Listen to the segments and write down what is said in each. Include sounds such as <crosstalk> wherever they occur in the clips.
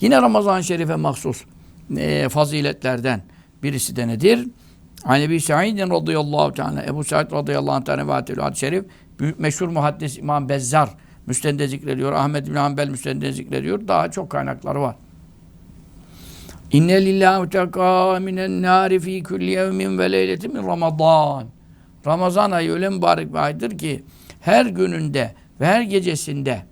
Yine Ramazan-ı Şerif'e mahsus e, faziletlerden birisi de nedir? Hani Ebi Sa'idin radıyallahu teala Ebu Sa'id radıyallahu teala ve atillü hadis-i şerif büyük meşhur muhaddis İmam Bezzar müstende zikrediyor. Ahmet bin Hanbel müstende zikrediyor. Daha çok kaynakları var. İnne lillahi tekâ minen nâri fî kulli yevmin ve leyletin min Ramazan. Ramazan ayı öyle mübarek bir aydır ki her gününde ve her gecesinde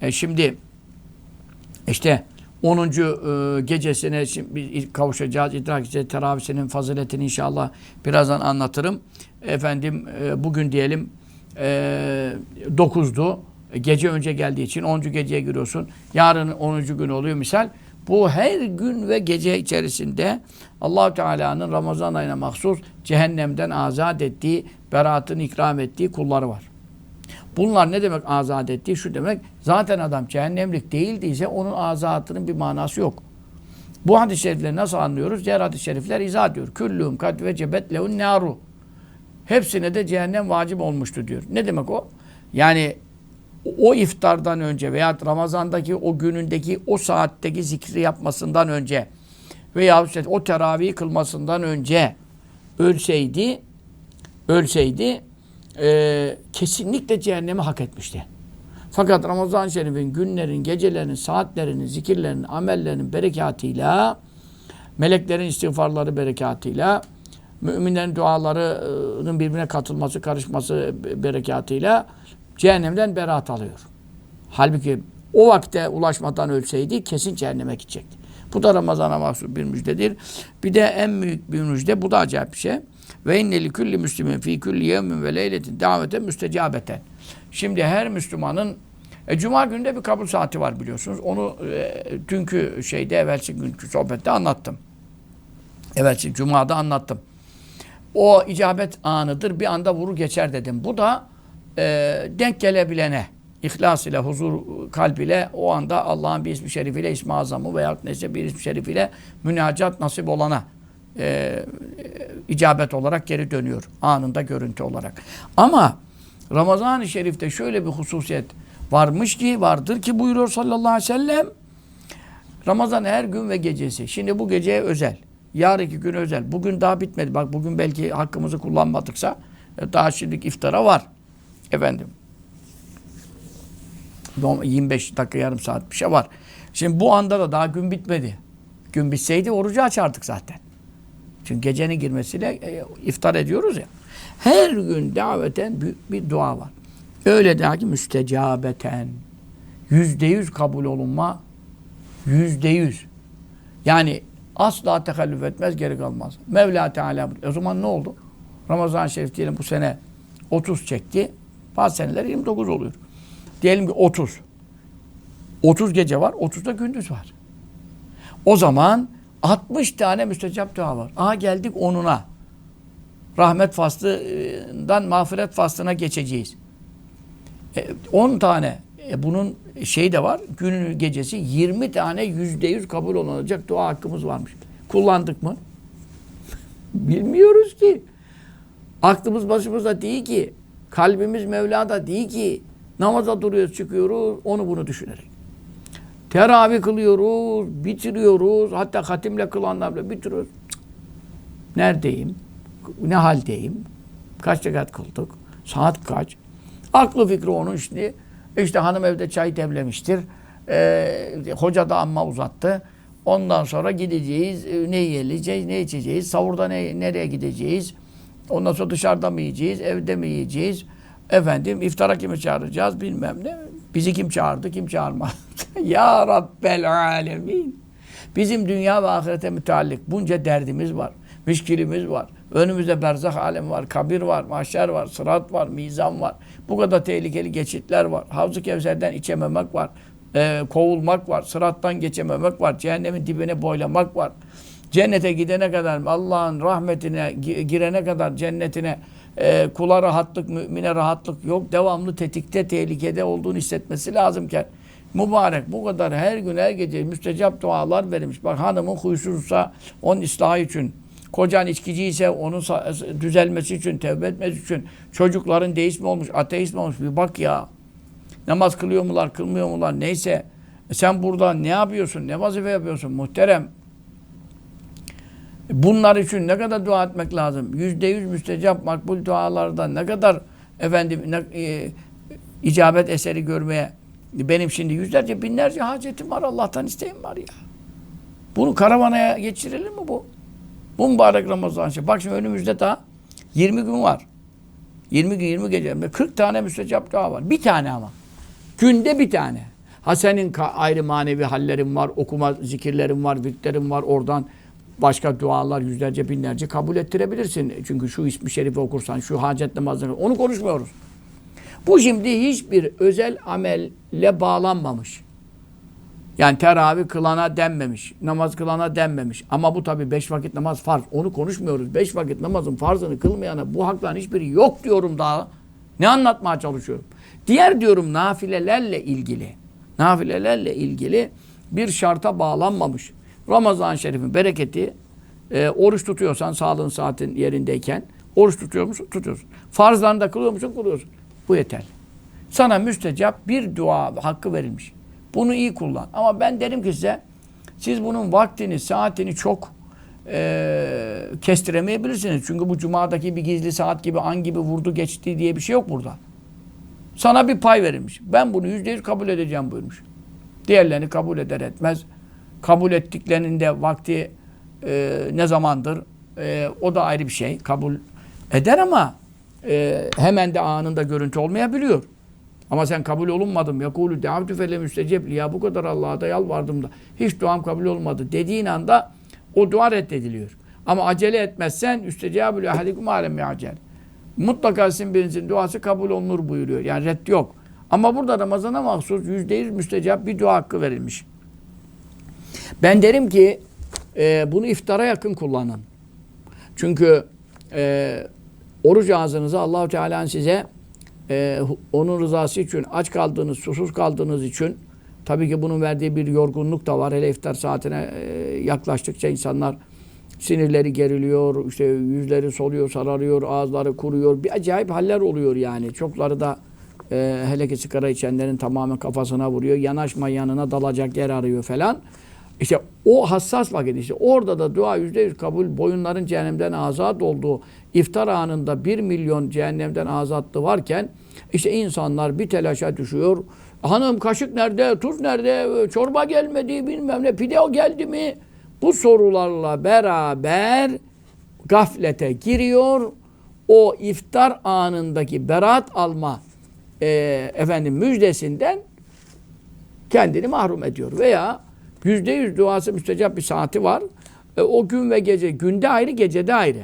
e şimdi işte 10. e, gecesine şimdi kavuşacağız. idrak edeceğiz. Teravisinin faziletini inşallah birazdan anlatırım. Efendim e, bugün diyelim e, 9'du. Gece önce geldiği için 10. geceye giriyorsun. Yarın 10. gün oluyor misal. Bu her gün ve gece içerisinde allah Teala'nın Ramazan ayına mahsus cehennemden azat ettiği, beraatını ikram ettiği kulları var. Bunlar ne demek azat ettiği? Şu demek zaten adam cehennemlik değildiyse onun azatının bir manası yok. Bu hadis-i şerifleri nasıl anlıyoruz? Diğer hadis-i şerifler izah ediyor. Küllüm kad ve cebet lehun naru. Hepsine de cehennem vacip olmuştu diyor. Ne demek o? Yani o iftardan önce veya Ramazan'daki o günündeki o saatteki zikri yapmasından önce veya işte o teravih kılmasından önce ölseydi ölseydi e, kesinlikle cehennemi hak etmişti. Fakat Ramazan-ı Şerif'in günlerin, gecelerin, saatlerinin, zikirlerinin, amellerinin berekatıyla meleklerin istiğfarları berekatıyla müminlerin dualarının birbirine katılması, karışması berekatıyla cehennemden beraat alıyor. Halbuki o vakte ulaşmadan ölseydi kesin cehenneme gidecekti. Bu da Ramazan'a mahsus bir müjdedir. Bir de en büyük bir müjde, bu da acayip bir şey. Ve inneli kulli müslimin fi kulli yevmin ve leyletin davete müstecabeten. Şimdi her Müslümanın e, Cuma gününde bir kabul saati var biliyorsunuz. Onu e, dünkü şeyde, evvelsi günkü sohbette anlattım. Evvelsi Cuma'da anlattım. O icabet anıdır. Bir anda vuru geçer dedim. Bu da e, denk gelebilene, ihlas ile, huzur kalb ile o anda Allah'ın bir ismi şerifiyle, ismi azamı veya neyse bir ismi şerifiyle münacat nasip olana e, icabet olarak geri dönüyor. Anında görüntü olarak. Ama Ramazan-ı Şerif'te şöyle bir hususiyet varmış ki, vardır ki buyuruyor sallallahu aleyhi ve sellem. Ramazan her gün ve gecesi. Şimdi bu geceye özel. Yarınki gün özel. Bugün daha bitmedi. Bak bugün belki hakkımızı kullanmadıksa e, daha şimdilik iftara var. Efendim. 25 dakika yarım saat bir şey var. Şimdi bu anda da daha gün bitmedi. Gün bitseydi orucu açardık zaten. Çünkü gecenin girmesiyle e, iftar ediyoruz ya. Her gün daveten büyük bir dua var. Öyle der ki müstecabeten. Yüzde yüz kabul olunma. Yüzde yüz. Yani asla tekallüf etmez, geri kalmaz. Mevla Teala. O zaman ne oldu? Ramazan-ı Şerif diyelim bu sene 30 çekti. Bazı seneler 29 oluyor. Diyelim ki 30. 30 gece var, 30 da gündüz var. O zaman 60 tane müstecap dua var. Aha geldik onuna. Rahmet faslından mağfiret faslına geçeceğiz. E, 10 tane. E, bunun şey de var. Günün gecesi 20 tane yüzde yüz kabul olunacak dua hakkımız varmış. Kullandık mı? <laughs> Bilmiyoruz ki. Aklımız başımızda değil ki. Kalbimiz Mevla'da değil ki. Namaza duruyoruz, çıkıyoruz onu bunu düşünerek. Teravih kılıyoruz, bitiriyoruz. Hatta hatimle kılanlarla bitiriyoruz. Neredeyim? Ne haldeyim? Kaç rekat kıldık? Saat kaç? Aklı fikri onun şimdi. İşte hanım evde çay demlemiştir. Ee, hoca da amma uzattı. Ondan sonra gideceğiz. Ne yiyeceğiz, ne içeceğiz? Savurda ne, nereye gideceğiz? Ondan sonra dışarıda mı yiyeceğiz, evde mi yiyeceğiz? Efendim iftara kimi çağıracağız bilmem ne. Bizi kim çağırdı, kim çağırmadı. <laughs> ya Rabbel Alemin. Bizim dünya ve ahirete müteallik bunca derdimiz var. Müşkilimiz var. Önümüzde berzah alem var, kabir var, mahşer var, sırat var, mizan var. Bu kadar tehlikeli geçitler var. Havzu Kevser'den içememek var. Ee, kovulmak var. Sırattan geçememek var. Cehennemin dibine boylamak var. Cennete gidene kadar Allah'ın rahmetine girene kadar cennetine e, kula rahatlık, mümine rahatlık yok. Devamlı tetikte, tehlikede olduğunu hissetmesi lazımken mübarek bu kadar her gün her gece müstecap dualar verilmiş. Bak hanımın huysuzsa onun ıslahı için, kocan içkici ise onun düzelmesi için, tevbe etmesi için, çocukların deist mi olmuş, ateist mi olmuş bir bak ya. Namaz kılıyor mular, kılmıyor mular neyse. E sen burada ne yapıyorsun? Ne vazife yapıyorsun? Muhterem. Bunlar için ne kadar dua etmek lazım? Yüzde yüz müstecap makbul dualarda ne kadar efendim ne, e, icabet eseri görmeye benim şimdi yüzlerce binlerce hacetim var Allah'tan isteğim var ya. Bunu karavanaya geçirelim mi bu? Bu mübarek Ramazan şey. Bak şimdi önümüzde daha 20 gün var. 20 gün 20 gece. 40 tane müstecap dua var. Bir tane ama. Günde bir tane. Ha ayrı manevi hallerin var, okuma zikirlerin var, vitlerin var. Oradan başka dualar yüzlerce binlerce kabul ettirebilirsin. Çünkü şu ismi şerifi okursan, şu hacet namazını onu konuşmuyoruz. Bu şimdi hiçbir özel amelle bağlanmamış. Yani teravih kılana denmemiş. Namaz kılana denmemiş. Ama bu tabi beş vakit namaz farz. Onu konuşmuyoruz. Beş vakit namazın farzını kılmayana bu hakların hiçbiri yok diyorum daha. Ne anlatmaya çalışıyorum? Diğer diyorum nafilelerle ilgili. Nafilelerle ilgili bir şarta bağlanmamış. Ramazan-ı Şerif'in bereketi e, oruç tutuyorsan sağlığın saatin yerindeyken oruç tutuyor musun? Tutuyorsun. Farzlarını da kılıyor musun? Kılıyorsun. Bu yeter. Sana müstecap bir dua hakkı verilmiş. Bunu iyi kullan. Ama ben derim ki size siz bunun vaktini, saatini çok e, kestiremeyebilirsiniz. Çünkü bu cumadaki bir gizli saat gibi, an gibi vurdu geçti diye bir şey yok burada. Sana bir pay verilmiş. Ben bunu yüzde yüz kabul edeceğim buyurmuş. Diğerlerini kabul eder etmez. Kabul ettiklerinin de vakti e, ne zamandır? E, o da ayrı bir şey. Kabul eder ama e, hemen de anında görüntü olmayabiliyor. Ama sen kabul olunmadım. Yakulu deavtü fele müstecep ya bu kadar Allah'a da yalvardım da hiç duam kabul olmadı dediğin anda o dua reddediliyor. Ama acele etmezsen üstecabül ahadikum alem acel. Mutlaka sizin birinizin duası kabul olunur buyuruyor. Yani red yok. Ama burada Ramazan'a mahsus yüzde yüz müstecap bir dua hakkı verilmiş. Ben derim ki e, bunu iftara yakın kullanın. Çünkü e, oruç ağzınıza Allahu Teala'nın size e, onun rızası için aç kaldığınız, susuz kaldığınız için tabii ki bunun verdiği bir yorgunluk da var. Hele iftar saatine e, yaklaştıkça insanlar sinirleri geriliyor, işte yüzleri soluyor, sararıyor, ağızları kuruyor. Bir acayip haller oluyor yani. Çokları da e, hele ki sigara içenlerin tamamen kafasına vuruyor. Yanaşma yanına dalacak yer arıyor falan. İşte o hassas vakit işte orada da dua yüzde yüz kabul boyunların cehennemden azat olduğu iftar anında bir milyon cehennemden azatlı varken işte insanlar bir telaşa düşüyor. Hanım kaşık nerede, tuz nerede, çorba gelmedi bilmem ne, pide o geldi mi? Bu sorularla beraber gaflete giriyor. O iftar anındaki berat alma e, efendim müjdesinden kendini mahrum ediyor. Veya yüzde yüz duası müstecap bir saati var. E, o gün ve gece, günde ayrı, gecede ayrı.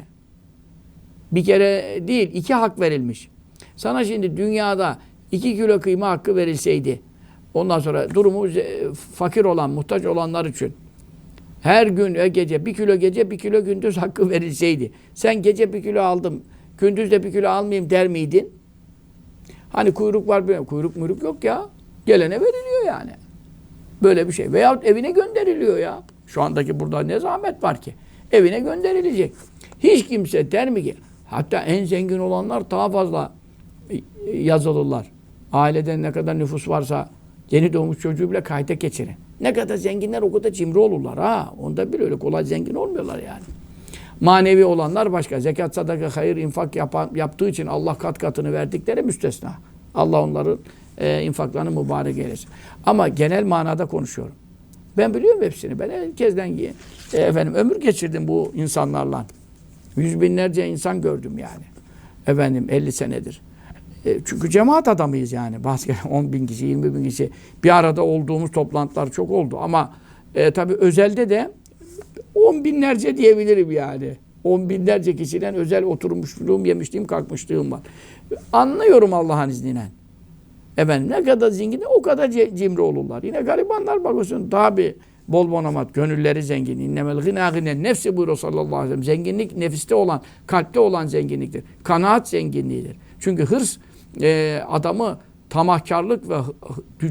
Bir kere değil, iki hak verilmiş. Sana şimdi dünyada iki kilo kıyma hakkı verilseydi, ondan sonra durumu fakir olan, muhtaç olanlar için her gün ve gece bir kilo gece bir kilo gündüz hakkı verilseydi. Sen gece bir kilo aldım, gündüz de bir kilo almayayım der miydin? Hani kuyruk var, kuyruk muyruk yok ya. Gelene veriliyor yani. Böyle bir şey. Veyahut evine gönderiliyor ya. Şu andaki burada ne zahmet var ki? Evine gönderilecek. Hiç kimse der mi ki? Hatta en zengin olanlar daha fazla e, yazılırlar. Ailede ne kadar nüfus varsa yeni doğmuş çocuğu bile kayda geçirin. Ne kadar zenginler o kadar cimri olurlar ha. Onda bir öyle kolay zengin olmuyorlar yani. Manevi olanlar başka. Zekat, sadaka, hayır, infak yapan, yaptığı için Allah kat katını verdikleri müstesna. Allah onların e, infaklarını mübarek eylesin. Ama genel manada konuşuyorum. Ben biliyorum hepsini. Ben herkesten e, efendim ömür geçirdim bu insanlarla. Yüz binlerce insan gördüm yani. Efendim 50 senedir. E, çünkü cemaat adamıyız yani. Bazı 10 <laughs> bin kişi, 20 bin kişi bir arada olduğumuz toplantılar çok oldu. Ama e, tabii özelde de on binlerce diyebilirim yani. On binlerce kişiden özel oturmuşluğum, yemişliğim, kalkmışlığım var. Anlıyorum Allah'ın izniyle. Efendim ne kadar zengin o kadar cimri olurlar. Yine garibanlar bakıyorsun bir bol bonamat, gönülleri zengin. İnnemel gına ginen nefsi buyuruyor sallallahu aleyhi ve sellem. Zenginlik nefiste olan, kalpte olan zenginliktir. Kanaat zenginliğidir. Çünkü hırs e, adamı tamahkarlık ve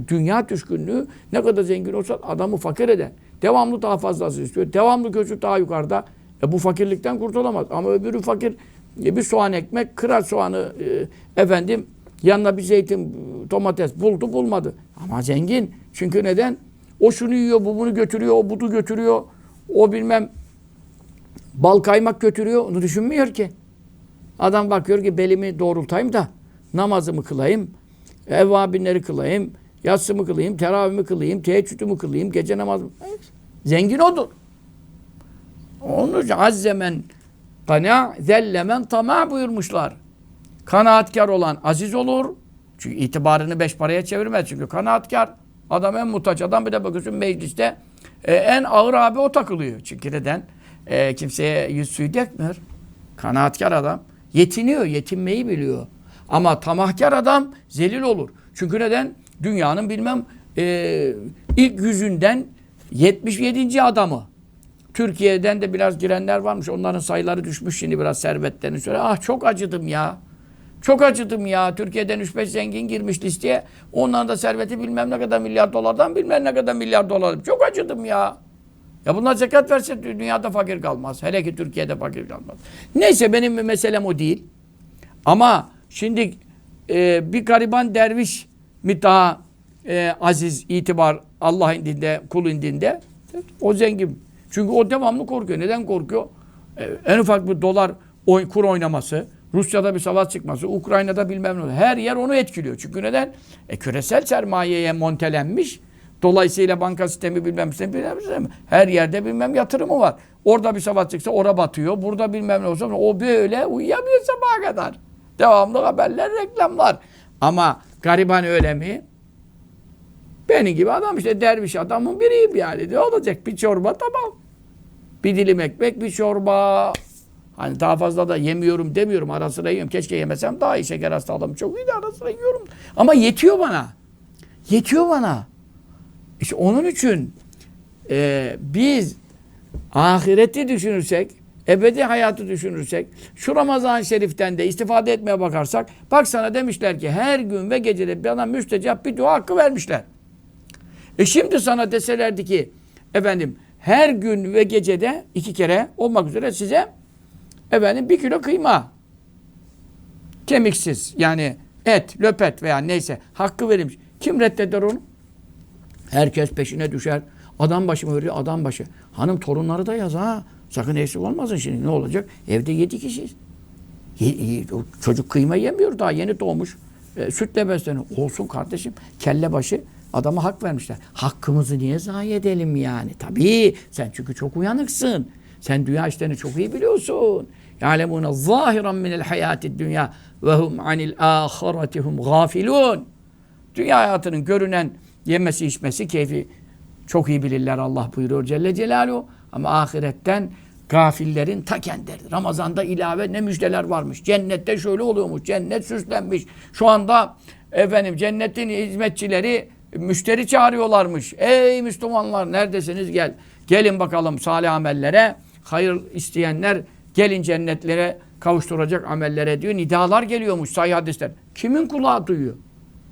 dünya düşkünlüğü ne kadar zengin olsa adamı fakir eder. Devamlı daha fazlası istiyor. Devamlı gözü daha yukarıda. E bu fakirlikten kurtulamaz. Ama öbürü fakir e, bir soğan ekmek, kırar soğanı e, efendim yanına bir zeytin, domates buldu bulmadı. Ama zengin. Çünkü neden? O şunu yiyor, bu bunu götürüyor, o bunu götürüyor. O bilmem bal kaymak götürüyor. Onu düşünmüyor ki. Adam bakıyor ki belimi doğrultayım da namazımı kılayım, evvabinleri kılayım, yatsımı kılayım, teravihimi kılayım, teheccüdümü kılayım, gece namazımı. Zengin odur. Onun için azzemen kana zellemen tamah buyurmuşlar. Kanaatkar olan aziz olur. Çünkü itibarını beş paraya çevirmez. Çünkü kanaatkar adam en muhtaç adam bir de bakıyorsun mecliste e, en ağır abi o takılıyor. Çünkü neden? E, kimseye yüz suyu dökmüyor. Kanaatkar adam. Yetiniyor, yetinmeyi biliyor. Ama tamahkar adam zelil olur. Çünkü neden? Dünyanın bilmem e, ilk yüzünden 77. adamı. Türkiye'den de biraz girenler varmış. Onların sayıları düşmüş şimdi biraz servetlerini söyle. Ah çok acıdım ya. Çok acıdım ya. Türkiye'den 3-5 zengin girmiş listeye. Onların da serveti bilmem ne kadar milyar dolardan bilmem ne kadar milyar dolar. Çok acıdım ya. Ya bunlar zekat verse dünyada fakir kalmaz. Hele ki Türkiye'de fakir kalmaz. Neyse benim meselem o değil. Ama şimdi e, bir gariban derviş mi daha e, aziz, itibar Allah indinde, kul indinde? O zengin. Çünkü o devamlı korkuyor. Neden korkuyor? E, en ufak bir dolar oy, kur oynaması, Rusya'da bir savaş çıkması, Ukrayna'da bilmem ne. Her yer onu etkiliyor. Çünkü neden? E, küresel sermayeye montelenmiş. Dolayısıyla banka sistemi bilmem sistemi bilmem sistemi. Her yerde bilmem yatırımı var. Orada bir savaş çıksa ora batıyor. Burada bilmem ne olsa o böyle uyuyamıyor sabaha kadar. Devamlı haberler, reklamlar. Ama gariban öyle mi? Benim gibi adam işte derviş adamın biriyim yani. Ne olacak? Bir çorba tamam. Bir dilim ekmek, bir çorba. Hani daha fazla da yemiyorum demiyorum. Ara sıra yiyorum. Keşke yemesem daha iyi. Şeker hastalığım çok iyi de ara sıra yiyorum. Ama yetiyor bana. Yetiyor bana. İşte onun için e, biz ahireti düşünürsek, ebedi hayatı düşünürsek, şu Ramazan-ı Şerif'ten de istifade etmeye bakarsak, bak sana demişler ki her gün ve gecede adam müstecap bir dua hakkı vermişler. E şimdi sana deselerdi ki efendim her gün ve gecede iki kere olmak üzere size efendim bir kilo kıyma kemiksiz yani et, löpet veya neyse hakkı verilmiş. Kim reddeder onu? Herkes peşine düşer. Adam başı mı veriyor? Adam başı. Hanım torunları da yaz ha. Sakın eksik olmasın şimdi. Ne olacak? Evde yedi kişiyiz. Çocuk kıyma yemiyor daha yeni doğmuş. E, sütle besleniyor. Olsun kardeşim. Kelle başı adama hak vermişler. Hakkımızı niye zayi edelim yani? Tabii sen çünkü çok uyanıksın. Sen dünya işlerini çok iyi biliyorsun. Ya'lemune zahiran minel hayatid dünya ve hum anil ahireti hum gafilun. Dünya hayatının görünen yemesi içmesi keyfi çok iyi bilirler Allah buyuruyor Celle Celaluhu. Ama ahiretten gafillerin ta kendileri. Ramazan'da ilave ne müjdeler varmış. Cennette şöyle oluyormuş. Cennet süslenmiş. Şu anda efendim cennetin hizmetçileri müşteri çağırıyorlarmış. Ey Müslümanlar neredesiniz gel. Gelin bakalım salih amellere. Hayır isteyenler gelin cennetlere kavuşturacak amellere diyor. Nidalar geliyormuş sahih hadisler. Kimin kulağı duyuyor?